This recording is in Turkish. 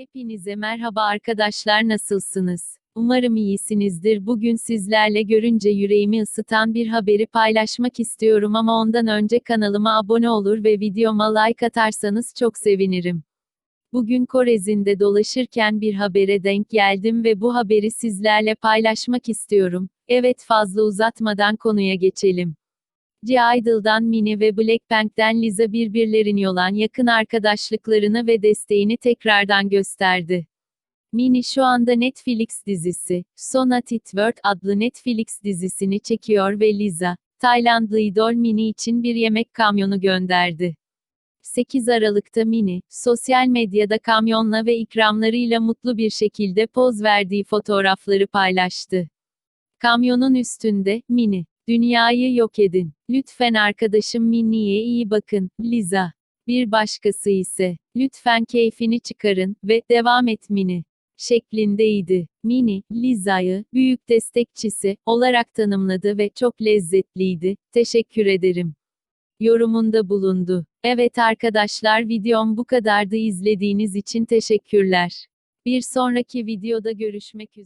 Hepinize merhaba arkadaşlar nasılsınız? Umarım iyisinizdir. Bugün sizlerle görünce yüreğimi ısıtan bir haberi paylaşmak istiyorum ama ondan önce kanalıma abone olur ve videoma like atarsanız çok sevinirim. Bugün Korez'inde dolaşırken bir habere denk geldim ve bu haberi sizlerle paylaşmak istiyorum. Evet fazla uzatmadan konuya geçelim. G-Idol'dan Mini ve Blackpink'ten Lisa birbirlerini olan yakın arkadaşlıklarını ve desteğini tekrardan gösterdi. Mini şu anda Netflix dizisi, Sonat It adlı Netflix dizisini çekiyor ve Lisa, Taylandlı idol Mini için bir yemek kamyonu gönderdi. 8 Aralık'ta Mini, sosyal medyada kamyonla ve ikramlarıyla mutlu bir şekilde poz verdiği fotoğrafları paylaştı. Kamyonun üstünde, Mini, dünyayı yok edin. Lütfen arkadaşım Minnie'ye iyi bakın, Liza. Bir başkası ise, lütfen keyfini çıkarın ve devam et Mini şeklindeydi. Mini, Liza'yı, büyük destekçisi, olarak tanımladı ve çok lezzetliydi, teşekkür ederim. Yorumunda bulundu. Evet arkadaşlar videom bu kadardı izlediğiniz için teşekkürler. Bir sonraki videoda görüşmek üzere.